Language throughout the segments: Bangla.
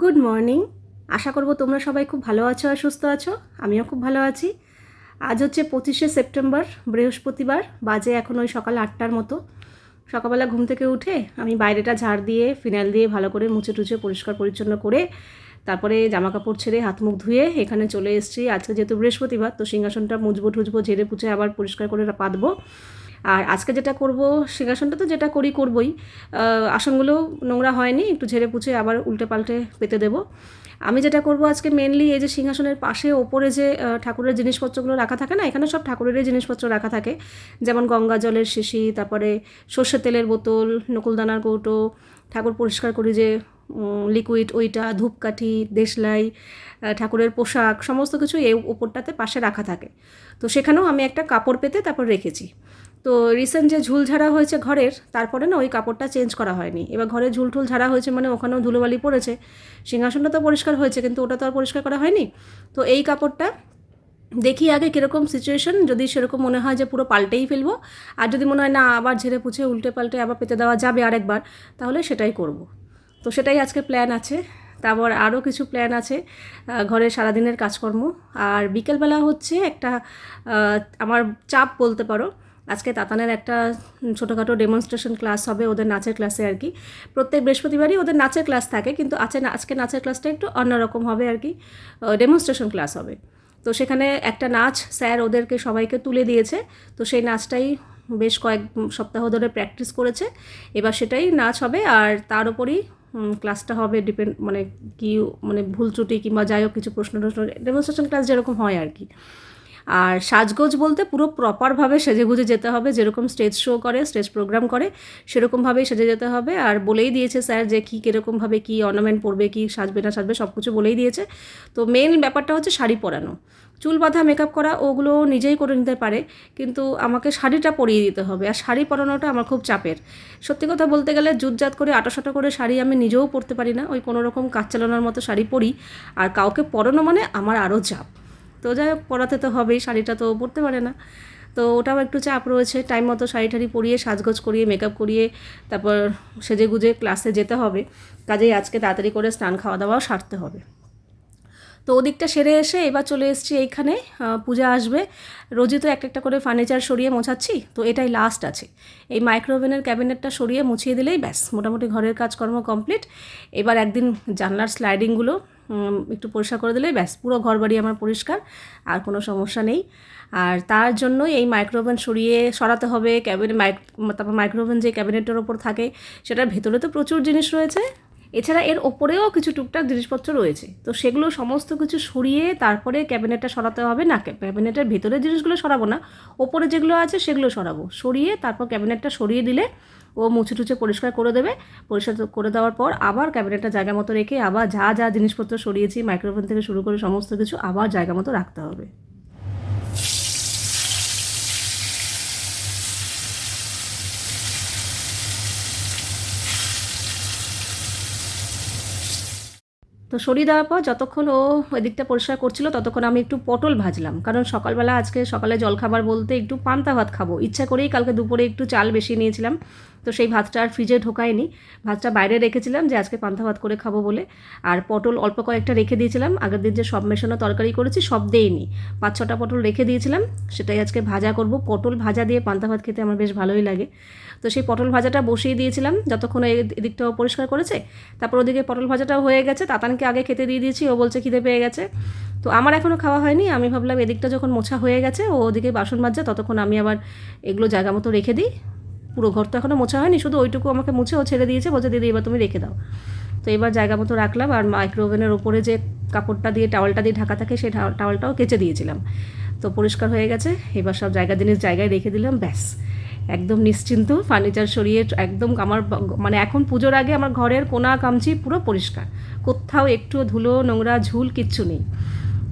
গুড মর্নিং আশা করব তোমরা সবাই খুব ভালো আছো আর সুস্থ আছো। আমিও খুব ভালো আছি। আজ হচ্ছে পঁচিশে সেপ্টেম্বর, বৃহস্পতিবার, বাজে এখন ওই সকাল আটটার মতো। সকালবেলা ঘুম থেকে উঠে আমি বাইরেটা ঝাড় দিয়ে, ফিনাইল দিয়ে ভালো করে মুছে টুছে পরিষ্কার পরিচ্ছন্ন করে, তারপরে জামা কাপড় ছেড়ে হাত মুখ ধুয়ে এখানে চলে এসেছি। আজকে যেহেতু বৃহস্পতিবার, তো সিংহাসনটা মুছবো টুজবো ঝেড়ে পুছে আবার পরিষ্কার করে পাতবো। আর আজকে যেটা করব, সিংহাসনটা তো যেটা করি করবই। আসনগুলো নোংরা হয়নি, একটু ঝেড়ে পুছে আবার উল্টে পাল্টে পেতে দেবো। আমি যেটা করব আজকে মেনলি এই যে সিংহাসনের পাশে ওপরে যে ঠাকুরের জিনিসপত্রগুলো রাখা থাকে না, এখানে সব ঠাকুরেরই জিনিসপত্র রাখা থাকে। যেমন গঙ্গা জলের শিশি, তারপরে সর্ষের তেলের বোতল, নকুলদানার কৌটো, ঠাকুর পরিষ্কার করি যে লিকুইড ওইটা, ধূপকাঠি, দেশলাই ঠাকুরের পোশাক, সমস্ত কিছু এই ওপরটাতে পাশে রাখা থাকে। তো সেখানেও আমি একটা কাপড় পেতে তারপর রেখেছি। তো রিসেন্ট যে ঝুল ঝাড়া হয়েছে ঘরের, তারপরে না ওই কাপড়টা চেঞ্জ করা হয়নি। এবার ঘরে ঝুল ঠুল ঝাড়া হয়েছে মানে ওখানেও ধুলোবালি পড়েছে। সিংহাসনটা তো পরিষ্কার হয়েছে, কিন্তু ওটা তো আর পরিষ্কার করা হয়নি। তো এই কাপড়টা দেখি আগে কীরকম সিচুয়েশন যদি সেরকম মনে হয় যে পুরো পাল্টেই ফেলব। আর যদি মনে হয় না, আবার ঝেড়ে পুছে উল্টে পাল্টে আবার পেতে দেওয়া যাবে আরেকবার, তাহলে সেটাই করব। তো সেটাই আজকে প্ল্যান আছে। তারপর আরও কিছু প্ল্যান আছে ঘরের সারাদিনের কাজকর্ম। আর বিকেলবেলা হচ্ছে একটা আমার চাপ বলতে পারো আজকে তাতানের একটা ছোটোখাটো ডেমনস্ট্রেশন ক্লাস হবে ওদের নাচের ক্লাসে আর কি। প্রত্যেক বৃহস্পতিবারই ওদের নাচের ক্লাস থাকে, কিন্তু আছে আজকে নাচের ক্লাসটা একটু অন্যরকম হবে আর কি ডেমনস্ট্রেশন ক্লাস হবে। তো সেখানে একটা নাচ স্যার ওদেরকে সবাইকে তুলে দিয়েছে, তো সেই নাচটাই বেশ কয়েক সপ্তাহ ধরে প্র্যাকটিস করেছে। এবার সেটাই নাচ হবে আর তার উপরই ক্লাসটা হবে ডিপেন্ড মানে কি মানে ভুল ত্রুটি কিংবা যাই হোক কিছু প্রশ্ন টশ্ন ডেমনস্ট্রেশন ক্লাস যেরকম হয় আর কি। আর সাজগোজ বলতে পুরো প্রপারভাবে সেজে গুজে যেতে হবে, যেরকম স্টেজ শো করে স্টেজ প্রোগ্রাম করে সেরকমভাবেই সেজে যেতে হবে। আর বলেই দিয়েছে স্যার যে কী কীরকমভাবে কী অর্নামেন্ট পরবে, কী সাজবে, না সাজবে সব কিছু বলেই দিয়েছে। তো মেন ব্যাপারটা হচ্ছে শাড়ি পরানো। চুল বাঁধা মেকআপ করা, ওগুলো নিজেই করে নিতে পারে, কিন্তু আমাকে শাড়িটা পরিয়ে দিতে হবে। আর শাড়ি পরানোটা আমার খুব চাপের। সত্যি কথা বলতে গেলে জুটজাত করে আটাশাটা করে শাড়ি আমি নিজেও পরতে পারি না। ওই কোনো রকম কাজ চালানোর মতো শাড়ি পরি। আর কাউকে পরানো মানে আমার আরও চাপ। তো যাই হোক, পরাতে তো হবেই, শাড়িটা তো পরতে পারে না। তো ওটাও একটু চাপ রয়েছে টাইম মতো শাড়ি টাড়ি পরিয়ে, সাজগোজ করিয়ে মেকআপ করিয়ে, তারপর সেজে গুজে ক্লাসে যেতে হবে। কাজেই আজকে তাড়াতাড়ি করে স্নান খাওয়া দাওয়াও সারতে হবে। তো ওদিকটা সেরে এসে এবার চলে এসেছি এইখানে পূজা আসবে। রোজই তো একটা একটা করে ফার্নিচার সরিয়ে মোছাচ্ছি, তো এটাই লাস্ট আছে। এই মাইক্রোওভেনের ক্যাবিনেটটা সরিয়ে মুছিয়ে দিলেই ব্যাস, মোটামুটি ঘরের কাজকর্ম কমপ্লিট এবার একদিন জানলার স্লাইডিংগুলো একটু পরিষ্কার করে দিলে, ব্যাস, পুরো ঘর বাড়ি আমার পরিষ্কার, আর কোনো সমস্যা নেই। আর তার জন্যই এই মাইক্রোওভেন সরিয়ে সরাতে হবে ক্যাবিনেট মাইক তারপর মাইক্রোওভেন যে ক্যাবিনেটের ওপর থাকে, সেটার ভেতরে তো প্রচুর জিনিস রয়েছে। এছাড়া এর ওপরেও কিছু টুকটাক জিনিসপত্র রয়েছে। তো সেগুলো সমস্ত কিছু সরিয়ে তারপরে ক্যাবিনেটটা সরাতে হবে। না ক্যাবিনেটের ভেতরের জিনিসগুলো সরাবো না, ওপরে যেগুলো আছে সেগুলো সরাবো। সরিয়ে তারপর ক্যাবিনেটটা সরিয়ে দিলে ও মুছে টুছে পরিষ্কার করে দেবে। পরিষ্কার করে দেওয়ার পর আবার ক্যাবিনেটটা জায়গা মতো রেখে আবার যা যা জিনিসপত্র সরিয়েছি মাইক্রোফোন থেকে শুরু করে সমস্ত কিছু আবার জায়গা মতো রাখতে হবে। তো সরিয়ে দেওয়ার পর যতক্ষণ ও এদিকটা পরিষ্কার করছিল, ততক্ষণ আমি একটু পটল ভাজলাম। কারণ সকালবেলা আজকে সকালে জলখাবার বলতে একটু পান্তা ভাত খাব। ইচ্ছা করেই কালকে দুপুরে একটু চাল বেশি নিয়েছিলাম। তো সেই ভাতটা আর ফ্রিজে ঢোকায়নি। ভাতটা বাইরে রেখেছিলাম যে আজকে পান্তা ভাত করে খাব বলে। আর পটল অল্প কয়েকটা রেখে দিয়েছিলাম। আগের দিন যে সব মেশানো তরকারি করেছি সব দেইনি। পাঁচ ছটা পটল রেখে দিয়েছিলাম। সেটাই আজকে ভাজা করব। পটল ভাজা দিয়ে পান্তা ভাত খেতে আমার বেশ ভালোই লাগে। তো সেই পটল ভাজাটা বসিয়ে দিয়েছিলাম। যতক্ষণ এদিকটাও পরিষ্কার করেছে, তারপর ওদিকে পটল ভাজাটাও হয়ে গেছে। তাতানকে আগে খেতে দিয়ে দিয়েছি। ও বলছে খিদে পেয়ে গেছে। তো আমার এখনও খাওয়া হয়নি। আমি ভাবলাম এদিকটা যখন মোছা হয়ে গেছে, ও ওদিকে বাসন মাজছে ততক্ষণ আমি আবার এগুলো জায়গা মতো রেখে দিই। পুরো ঘর তো এখনও মোছা হয়নি, শুধু ওইটুকু আমাকে মুছে ও ছেড়ে দিয়েছে, বলছে, দিদি, এবার তুমি রেখে দাও। তো এবার জায়গা মতো রাখলাম, আর মাইক্রোওভেনের ওপরে যে কাপড়টা দিয়ে টাওয়ালটা দিয়ে ঢাকা থাকে সেই টাওয়াল- টাওয়ালটাও কেচে দিয়েছিলাম। তো পরিষ্কার হয়ে গেছে, এবার সব জায়গা জিনিস জায়গায় রেখে দিলাম, ব্যাস। একদম নিশ্চিন্ত ফার্নিচার সরিয়ে একদম আমার মানে এখন পুজোর আগে আমার ঘরের কোনা কামচি পুরো পরিষ্কার। কোথাও একটু ধুলো, নোংরা, ঝুল কিচ্ছু নেই।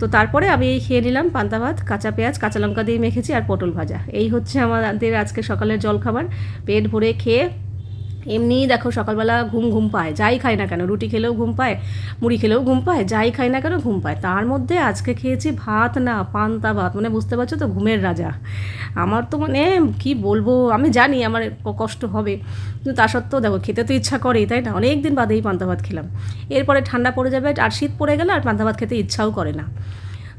তো তারপরে আমি খেয়ে নিলাম পান্তা ভাত, কাঁচা পেঁয়াজ, কাঁচা লঙ্কা দিয়ে মেখেছি আর পটল ভাজা। এই হচ্ছে আমাদের আজকে সকালের জলখাবার। পেট ভরে খেয়ে এমনিই দেখো সকালবেলা ঘুম ঘুম পায়, যাই খাই না কেন, রুটি খেলেও ঘুম পায়, মুড়ি খেলেও ঘুম পায়, যাই খাই না কেন ঘুম পায়। তার মধ্যে আজকে খেয়েছি ভাত না, পান্তা ভাত মানে বুঝতে পারছ তো ঘুমের রাজা। আমার তো মানে কি বলব, আমি জানি আমার কষ্ট হবে, কিন্তু তা সত্ত্বেও দেখো খেতে তো ইচ্ছা করেই, তাই না? অনেক দিন বাদেই পান্তা ভাত খেলাম। এরপরে ঠান্ডা পড়ে যাবে, আর শীত পড়ে গেলে আর পান্তা ভাত খেতে ইচ্ছাও করে না।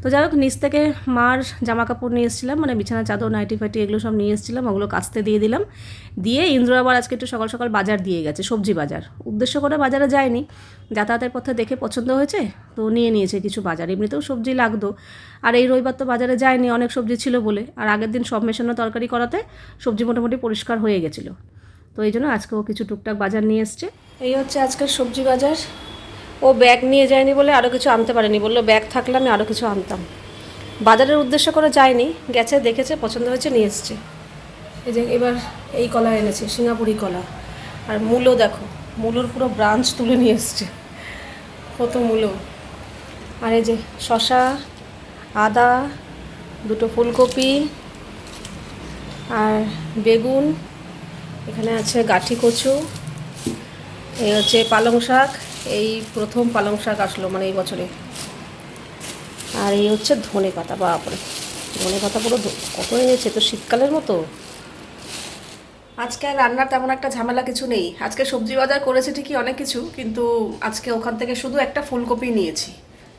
তো যাই হোক, নিচ থেকে মার জামা কাপড় নিয়ে এসেছিলাম মানে বিছানা, চাদর, নাইটি ফাইটি এগুলো সব নিয়ে এসেছিলাম, ওগুলো কাস্তে দিয়ে দিলাম। দিয়ে ইন্দ্র আবার আজকে একটু সকাল সকাল বাজার দিয়ে গেছে, সবজি বাজার। উদ্দেশ্য করে বাজারে যায়নি, যাতায়াতের পথে দেখে পছন্দ হয়েছে, তো নিয়ে নিয়েছে কিছু বাজার। এমনিতেও সবজি লাগতো, আর এই রবিবার তো বাজারে যায়নি, অনেক সবজি ছিল বলে। আর আগের দিন সব মেশানো তরকারি করাতে সবজি মোটামুটি পরিষ্কার হয়ে গেছিল। তো এই জন্য আজকেও কিছু টুকটাক বাজার নিয়ে এসছে। এই হচ্ছে আজকের সবজি বাজার। ও ব্যাগ নিয়ে যায়নি বলে আরও কিছু আনতে পারেনি। বলল ব্যাগ থাকলে আমি আরও কিছু আনতাম। বাজারের উদ্দেশ্য করে যায়নি, গেছে, দেখেছে, পছন্দ হয়েছে, নিয়ে এসছে। এই যে এবার এই কলা এনেছে, সিঙ্গাপুরি কলা। আর মূলো দেখো, মূলোর পুরো ব্রাঞ্চ তুলে নিয়ে এসছে। কত মূলো। আর এই যে শশা আদা, দুটো ফুলকপি আর বেগুন, এখানে আছে গাঠি কচু, এই হচ্ছে পালং শাক। এই প্রথম পালং শাক আসলো মানে এই বছরে। আর এই হচ্ছে ধনে পাতা, বাপরে। ধনে পাতা পুরো কত এনেছে তো শীতকালের মতো। আজকে রান্নার তেমন একটা ঝামেলা কিছু নেই। আজকে সবজি বাজার করেছে ঠিকই অনেক কিছু, কিন্তু আজকে ওখান থেকে শুধু একটা ফুলকপি নিয়েছি।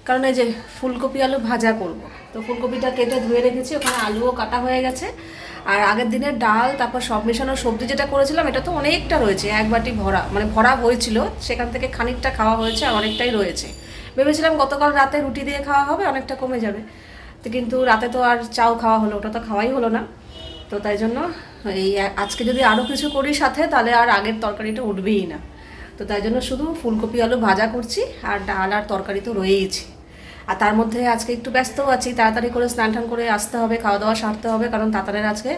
কারণ এই যে ফুলকপি আলু ভাজা করব। তো ফুলকপিটা কেটে ধুয়ে রেখেছি, ওখানে আলুও কাটা হয়ে গেছে। আর আগের দিনের ডাল, তারপর সব মেশানো সবজি যেটা করেছিলাম, এটা তো অনেকটা রয়েছে, এক বাটি ভরা মানে ভরা হয়েছিল, সেখান থেকে খানিকটা খাওয়া হয়েছে আর অনেকটাই রয়েছে। ভেবেছিলাম গতকাল রাতে রুটি দিয়ে খাওয়া হবে, অনেকটা কমে যাবে। তো কিন্তু রাতে তো আর চাও খাওয়া হলো, ওটা তো খাওয়াই হলো না। তো তাই জন্য এই আজকে যদি আরও কিছু করি সাথে, তাহলে আর আগের তরকারিটা উঠবেই না। তো তাই জন্য শুধু ফুলকপি, আলু ভাজা করছি, আর ডাল আর তরকারি তো রয়েইছে। আর তার মধ্যে আজকে একটু ব্যস্তও আছি, তাড়াতাড়ি করে স্নান টান করে আসতে হবে, খাওয়া দাওয়া সারতে হবে, কারণ তাতারের আজকে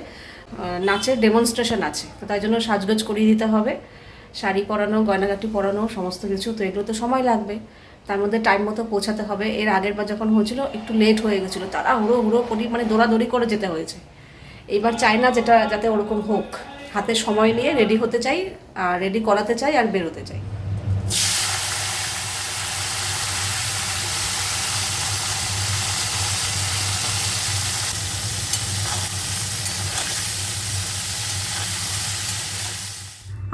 নাচের ডেমনস্ট্রেশন আছে। তো তাই জন্য সাজগোজ করিয়ে দিতে হবে। শাড়ি পরানো, গয়নাগাটি পরানো, সমস্ত কিছু, তো এগুলো তো সময় লাগবে। তার মধ্যে টাইম মতো পৌঁছাতে হবে। এর আগের বার যখন হয়েছিল, একটু লেট হয়ে গেছিল। তারা হুড়ো হুড়ো করি মানে দৌড়াদৌড়ি করে যেতে হয়েছে। এইবার চাই না যেটা, যাতে ওরকম হোক। হাতে সময় নিয়ে রেডি হতে চাই, আর রেডি করাতে চাই, আর বেরোতে চাই।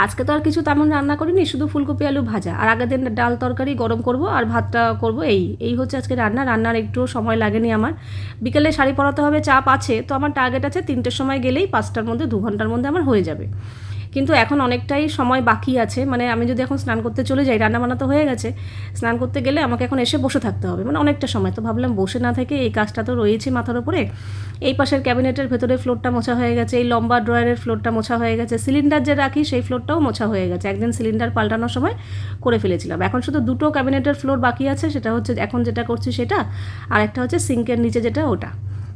আজকে তো আর কিছু তেমন রান্না করিনি, শুধু ফুলকপি, আলু ভাজা। আর আগের দিন ডাল তরকারি গরম করব আর ভাতটা করব এই। এই হচ্ছে আজকে রান্না, রান্নার একটু সময় লাগেনি আমার। বিকেলে শাড়ি পরাতে হবে, চাপ আছে, তো আমার টার্গেট আছে তিনটের সময় গেলেই পাঁচটার মধ্যে, দু ঘণ্টার মধ্যে আমার হয়ে যাবে। কিন্তু এখন অনেকটাই সময় বাকি আছে। মানে আমি যদি এখন স্নান করতে চলে যাই রান্না বান্না তো হয়ে গেছে, স্নান করতে গেলে আমাকে এখন এসে বসে থাকতে হবে। মানে অনেকটা সময়। তো ভাবলাম বসে না থেকে এই কাজটা তো রয়েছে মাথার উপরে। এই পাশের ক্যাবিনেটের ভেতরে ফ্লোরটা মোছা হয়ে গেছে, এই লম্বা ড্রয়ারের ফ্লোরটা মোছা হয়ে গেছে। সিলিন্ডার যে রাখি, সেই ফ্লোরটাও মোছা হয়ে গেছে। একদিন সিলিন্ডার পাল্টানোর সময় করে ফেলেছিলাম। এখন শুধু দুটো ক্যাবিনেটের ফ্লোর বাকি আছে, সেটা হচ্ছে এখন যেটা করছি সেটা আর একটা হচ্ছে সিঙ্কের নিচে যেটা, ওটা।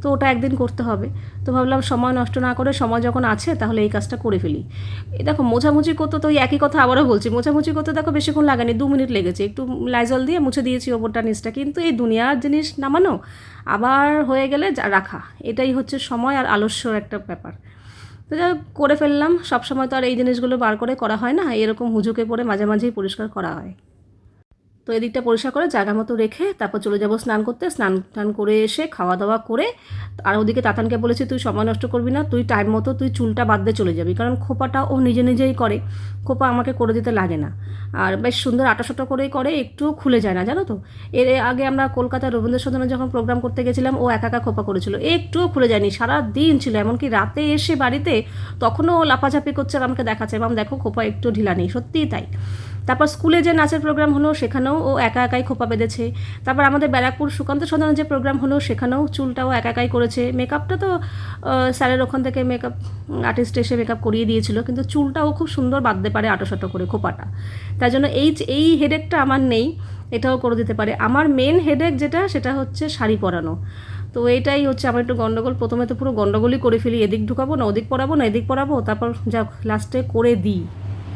তো ওটা একদিন করতে হবে। তো ভাবলাম সময় নষ্ট না করে সময় যখন আছে তাহলে এই কাজটা করে ফেলি। দেখো, মোছামুছি করতে তো একই কথা আবারও বলছি, মোছামুছি করতে দেখো বেশিক্ষণ লাগেনি, দু মিনিট লেগেছে। একটু লাইজল দিয়ে মুছে দিয়েছি ওপরটা নিচটা, কিন্তু এই দুনিয়ার জিনিস নামানো আবার হয়ে গেলে রাখা, এটাই হচ্ছে সময় আর আলস্যর একটা ব্যাপার। তো যা করে ফেললাম, সবসময় তো আর এই জিনিসগুলো বার করে করা হয় না, এরকম হুজুকে পড়ে মাঝে মাঝেই পরিষ্কার করা হয়। তো এদিকটা পরিষ্কার করে জায়গা মতো রেখে তারপর চলে যাব স্নান করতে। স্নান টান করে এসে খাওয়া দাওয়া করে আর ওদিকে তাতানকে বলেছি, তুই সময় নষ্ট করবি না, তুই টাইম মতো তুই চুলটা বাদ দিয়ে চলে যাবি। কারণ খোপাটা ও নিজে নিজেই করে। খোপা আমাকে করে দিতে লাগে না। আর বেশ সুন্দর আটাশোটা করেই করে, একটুও খুলে যায় না, জানো তো? এর আগে আমরা কলকাতার রবীন্দ্র সদনে যখন প্রোগ্রাম করতে গেছিলাম, ও একা একা খোপা করেছিল। একটুও খুলে যায়নি সারা দিন ছিল। এমনকি রাতে এসে বাড়িতে তখনও লাফাঝাপি করছে, আমাকে দেখাচ্ছে। এবং দেখো খোপা একটু ঢিলা নেই। সত্যিই তাই। তারপর স্কুলে যে নাচের প্রোগ্রাম হলো, সেখানেও ও একা একাই খোপা বেঁধেছে। তারপর আমাদের ব্যারাকপুর সুকান্ত সদনের যে প্রোগ্রাম হলো, সেখানেও চুলটাও একা একাই করেছে। মেকআপটা তো স্যারের ওখান থেকে মেকআপ আর্টিস্ট এসে মেকআপ করিয়ে দিয়েছিল, কিন্তু চুলটাও খুব সুন্দর বাঁধতে পারে আটোসাটো করে খোপাটা। তাই জন্য এই এই হেডেকটা আমার নেই, এটাও করে দিতে পারে। আমার মেন হেডেক যেটা, সেটা হচ্ছে শাড়ি পরানো। তো এইটাই হচ্ছে আমার একটু গন্ডগোল। প্রথমে তো পুরো গন্ডগোলই করে ফেলি, এদিক ঢুকাবো না, ওদিক পরাবো না, এদিক পরাবো, তারপর যা লাস্টে করে দিই।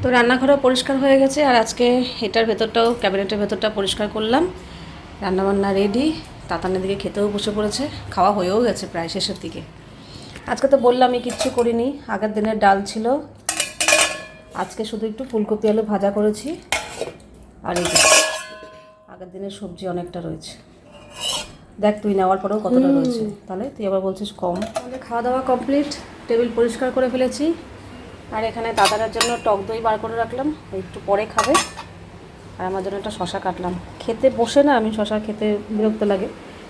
তো রান্নাঘরও পরিষ্কার হয়ে গেছে আর আজকে এটার ভেতরটাও ক্যাবিনেটের ভেতরটা পরিষ্কার করলাম। রান্নাবান্না রেডি তাতানের দিকে খেতেও বসে পড়েছে খাওয়া হয়েও গেছে প্রায় শেষের দিকে। আজকে তো বললাম বললামই কিচ্ছু করিনি আগের দিনের ডাল ছিল। আজকে শুধু একটু ফুলকপি আলু ভাজা করেছি আর এই আগের দিনের সবজি অনেকটা রয়েছে। দেখ তুই নেওয়ার পরেও কতটা রয়েছে। তাহলে তুই আবার বলছিস কম। তাহলে খাওয়া দাওয়া কমপ্লিট টেবিল পরিষ্কার করে ফেলেছি। আর এখানে দাদার জন্য টক দই বার করে রাখলাম একটু পরে খাবে। আর আমার জন্য একটা শশা কাটলাম। খেতে বসে না আমি শশা খেতে বিরক্ত লাগে।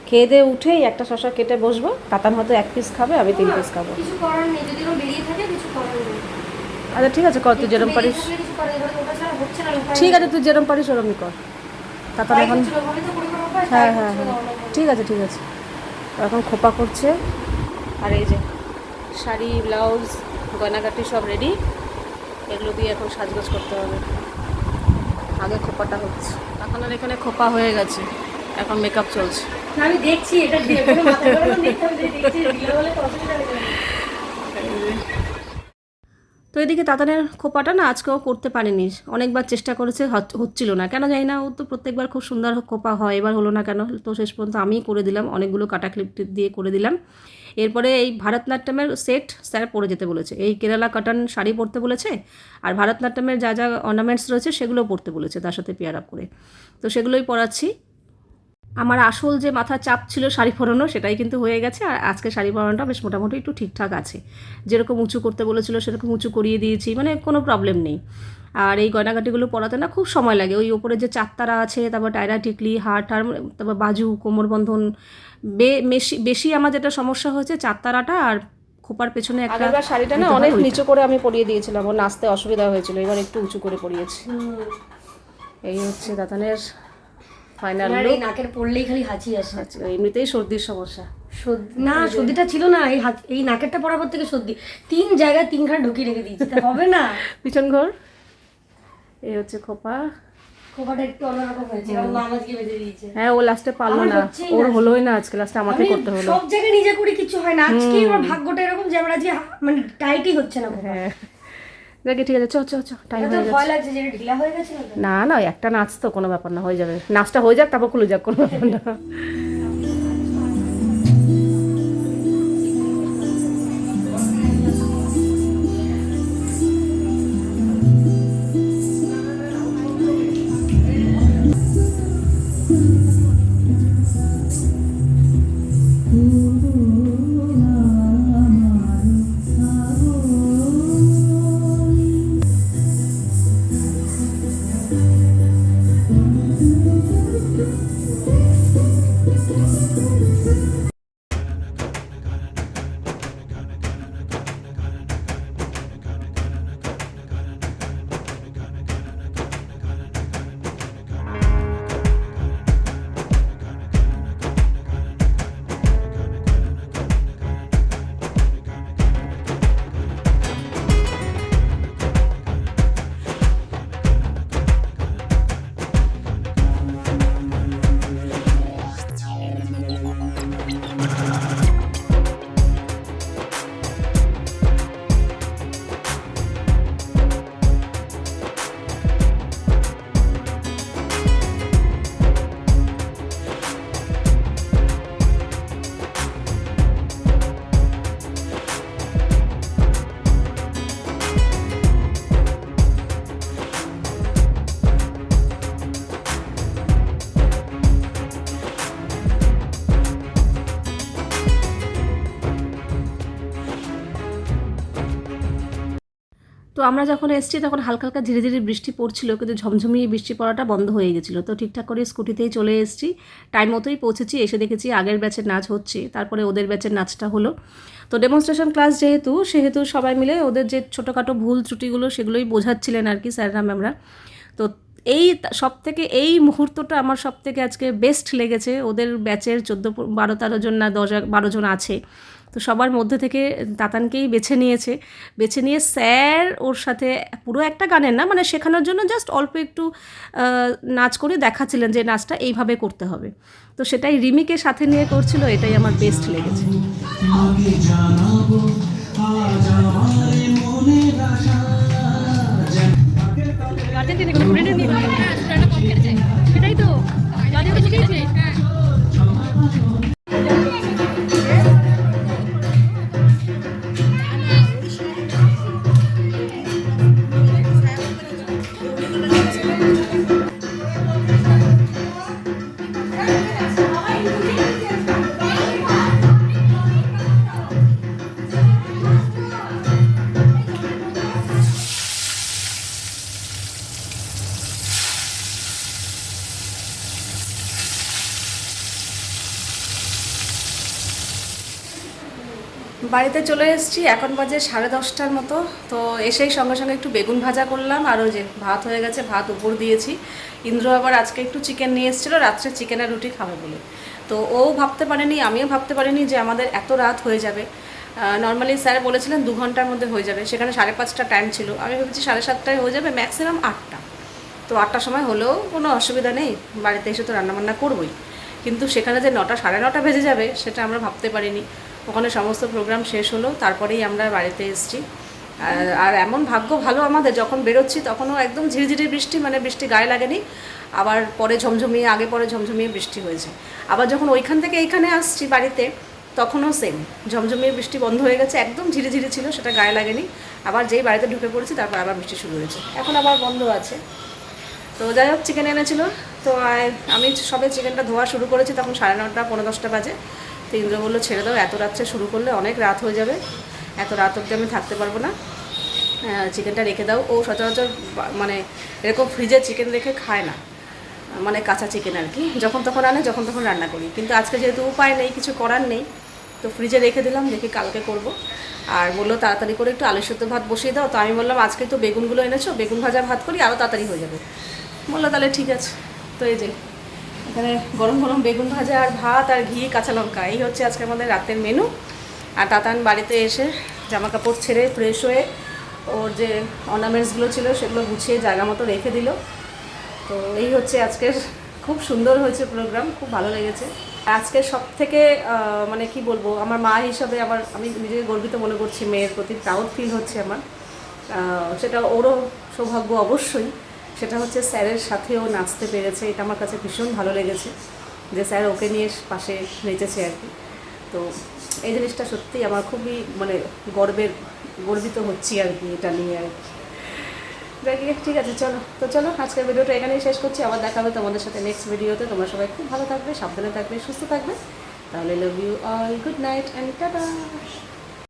খেয়ে দিয়ে উঠেই একটা শশা কেটে বসবো তাতান হয়তো এক পিস খাবে আমি তিন পিস খাব। কিছু করার নেই যদি বেরিয়ে থাকে কিছু করার নেই। আচ্ছা ঠিক আছে কর তুই যেরম পারিস। ঠিক আছে তুই যেরম পারিস ওরমই কর। তাই এখন হ্যাঁ হ্যাঁ হ্যাঁ। ঠিক আছে ঠিক আছে। এখন খোপা করছে। আর এই যে শাড়ি ব্লাউজ গয়নাগাটি সব রেডি এগুলো দিয়ে এখন সাজগোজ করতে হবে। আগে খোপাটা হচ্ছে। এখন আর এখানে খোপা হয়ে গেছে। এখন মেকআপ চলছে। আমি দেখছি এটা তো এদিকে তাতানের খোপাটা না আজকেও করতে পারেনি। অনেকবার চেষ্টা করেছে হচ- হচ্ছিল না। কেন জানি না ও তো প্রত্যেকবার খুব সুন্দর খোপা হয়। এবার হলো না কেন তো শেষ পর্যন্ত আমিই করে দিলাম। অনেকগুলো কাটা ক্লিপ দিয়ে করে দিলাম। এরপরে এই ভারতনাট্যমের সেট স্যার পরে যেতে বলেছে। এই কেরালা কাটান শাড়ি পরতে বলেছে আর ভারতনাট্যমের যা যা অর্নামেন্টস রয়েছে সেগুলো পরতে বলেছে তার সাথে পেয়ার আপ করে। তো সেগুলোই পরাচ্ছি। আমার আসল যে মাথা চাপ ছিল শাড়ি পরানো সেটাই কিন্তু হয়ে গেছে আর আজকে শাড়ি পরানোটা বেশ মোটামুটি একটু ঠিকঠাক আছে। যেরকম উঁচু করতে বলেছিল সেরকম উঁচু করিয়ে দিয়েছি মানে কোনো প্রবলেম নেই। আর এই গয়নাগাটিগুলো পরাতে না খুব সময় লাগে। ওই ওপরে যে চারতারা আছে, তারপর টায়রা টিকলি হাট আর তারপর বাজু কোমরবন্ধন বেশি বেশি আমার যেটা সমস্যা হয়েছে চারতারাটা আর খোপার পেছনে একটা আগেরবার শাড়িটা না অনেক নিচু করে আমি পরিয়ে দিয়েছিলাম ও নাচতে অসুবিধা হয়েছিল এবার একটু উঁচু করে পরিয়েছি। এই হচ্ছে দাতানের ফাইনাল লুক এই নাকের পড়লেই খালি হাঁচি আসে। এমনিতেই সর্দির সমস্যা। সর্দি- না সর্দিটা ছিল না এই হাত এই নাকেরটা পড়ার পর থেকে সর্দি। তিন জায়গায় তিনখানা ঢুকিয়ে রেখে দিয়েছি তা হবে না? পিছন ঘর। এই হচ্ছে খোপা। হ্যাঁ ও লাস্টে পারল না। ওর। হলোই না আজকে লাস্টে আমাকে করতে হলো। সব জায়গায় নিজে করি কিছু হয় না। আজকে আমার ভাগ্যটা এরকম যে আমার আজকে হা- মানে টাইটই হচ্ছে না হ্যাঁ। দেখি ঠিক আছে চ চ টাইম হয়ে গেছে না না একটা নাচ তো কোনো ব্যাপার না হয়ে যাবে। নাচটা হয়ে যাক তারপর খুলে যাক কোনো ব্যাপার না। Thank you. তো আমরা যখন এসেছি, তখন হালকা হালকা ধীরে ধীরে বৃষ্টি পড়ছিল, কিন্তু ঝমঝমিয়ে বৃষ্টি পড়াটা বন্ধ হয়ে গেছিল। তো ঠিকঠাক করে স্কুটিতেই চলে এসেছি। টাইম মতোই পৌঁছেছি, এসে দেখেছি আগের ব্যাচের নাচ হচ্ছে, তারপরে ওদের ব্যাচের নাচটা হলো। তো ডেমনস্ট্রেশন ক্লাস যেহেতু, সেহেতু সবাই মিলে ওদের যে ছোটোখাটো ভুল ত্রুটিগুলো সেগুলোই বোঝাচ্ছিলেন আর কি স্যাররা, ম্যামরা। তো এই সব থেকে এই মুহূর্তটা আমার সব থেকে আজকে বেস্ট লেগেছে। ওদের ব্যাচের চোদ্দ, বারো, তেরো জন না, দশ, বারো জন আছে। তো সবার মধ্যে থেকে তাতানকেই বেছে নিয়েছে। বেছে নিয়ে স্যার ওর সাথে পুরো একটা গানের না মানে শেখানোর জন্য জাস্ট অল্প একটু নাচ করে দেখাচ্ছিলেন যে নাচটা এইভাবে করতে হবে। তো সেটাই রিমিকে সাথে নিয়ে করছিল, এটাই আমার বেস্ট লেগেছে। বাড়িতে চলে এসেছি, এখন বাজে সাড়ে দশটার মতো। তো এসেই সঙ্গে সঙ্গে একটু বেগুন ভাজা করলাম, আর ওই যে ভাত হয়ে গেছে, ভাত উপর দিয়েছি। ইন্দ্র আবার আজকে একটু চিকেন নিয়ে এসেছিল, রাত্রে চিকেনের রুটি খাবে বলে। তো ও ভাবতে পারেনি, আমিও ভাবতে পারিনি যে আমাদের এত রাত হয়ে যাবে। নর্মালি স্যার বলেছিলেন দু ঘণ্টার মধ্যে হয়ে যাবে, সেখানে সাড়ে পাঁচটা টাইম ছিল। আমি ভেবেছি সাড়ে সাতটায় হয়ে যাবে ম্যাক্সিমাম আটটা। তো আটটার সময় হলেও কোনো অসুবিধা নেই, বাড়িতে এসে তো রান্নাবান্না করবোই। কিন্তু সেখানে যে নটা, সাড়ে নটা বেজে যাবে, সেটা আমরা ভাবতে পারিনি। ওখানে সমস্ত প্রোগ্রাম শেষ হলো, তারপরেই আমরা বাড়িতে এসেছি। আর- এমন ভাগ্য ভালো আমাদের, যখন বেরোচ্ছি তখনও একদম ঝিরিঝিরি বৃষ্টি মানে বৃষ্টি গায়ে লাগেনি। আবার পরে ঝমঝমিয়ে, আগে পরে ঝমঝমিয়ে বৃষ্টি হয়েছে। আবার যখন ওইখান থেকে এইখানে আসছি বাড়িতে, তখনও সেম ঝমঝমিয়ে বৃষ্টি বন্ধ হয়ে গেছে, একদম ঝিরিঝিরি ছিল, সেটা গায়ে লাগেনি। আবার যেই বাড়িতে ঢুকে পড়েছি, তারপর আবার বৃষ্টি শুরু হয়েছে। এখন আবার বন্ধ আছে। তো যাই হোক চিকেন এনেছিল। তো আমি সবে চিকেনটা ধোয়া শুরু করেছি, তখন সাড়ে নটা পনেরো দশটা বাজে। তো ইন্দ্র বলল ছেড়ে দাও। এত রাত্রে শুরু করলে অনেক রাত হয়ে যাবে। এত রাত অবধি আমি থাকতে পারব না। চিকেনটা রেখে দাও। ও সচরাচর মানে এরকম ফ্রিজে চিকেন রেখে খায় না। মানে কাঁচা চিকেন আর কি। যখন তখন আনে, যখন তখন রান্না করি। কিন্তু আজকে যেহেতু উপায় নেই, কিছু করার নেই, তো ফ্রিজে রেখে দিলাম, দেখি কালকে করব। আর বলল তাড়াতাড়ি করে একটু আলু সেদ্ধ ভাত বসিয়ে দাও। তো আমি বললাম, আজকে তো বেগুনগুলো এনেছো, বেগুন ভাজা ভাত করি আরও তাড়াতাড়ি হয়ে যাবে। বলল, তাহলে ঠিক আছে। তো এই যে এখানে গরম গরম বেগুন ভাজা আর ভাত আর ঘি, কাঁচা লঙ্কা, এই হচ্ছে আজকে আমাদের রাতের মেনু আর তাতান বাড়িতে এসে জামা কাপড় ছেড়ে ফ্রেশ হয়ে ওর যে অর্নামেন্টসগুলো ছিল সেগুলো গুছিয়ে জায়গা মতো রেখে দিল। তো এই হচ্ছে আজকের খুব সুন্দর হয়েছে প্রোগ্রাম খুব ভালো লেগেছে। আজকে সব থেকে মানে কি বলব, আমার মা হিসাবে আমার, আমি নিজেকে গর্বিত মনে করছি, মেয়ের প্রতি প্রাউড ফিল হচ্ছে আমার। সেটা ওরও সৌভাগ্য অবশ্যই। সেটা হচ্ছে স্যারের সাথেও নাচতে পেরেছে, এটা আমার কাছে ভীষণ ভালো লেগেছে যে স্যার ওকে নিয়ে পাশে নেচেছে আর কি। তো এই জিনিসটা সত্যিই আমার খুবই মানে গর্বের, গর্বিত হচ্ছি আর কি এটা নিয়ে আর কি। যাই ঠিক আছে, চলো। তো চলো, আজকের ভিডিওটা এখানেই শেষ করছি। আবার দেখা হবে তোমাদের সাথে নেক্সট ভিডিওতে। তোমরা সবাই খুব ভালো থাকবে, সাবধানে থাকবে, সুস্থ থাকবে। তাহলে love you all good night and tata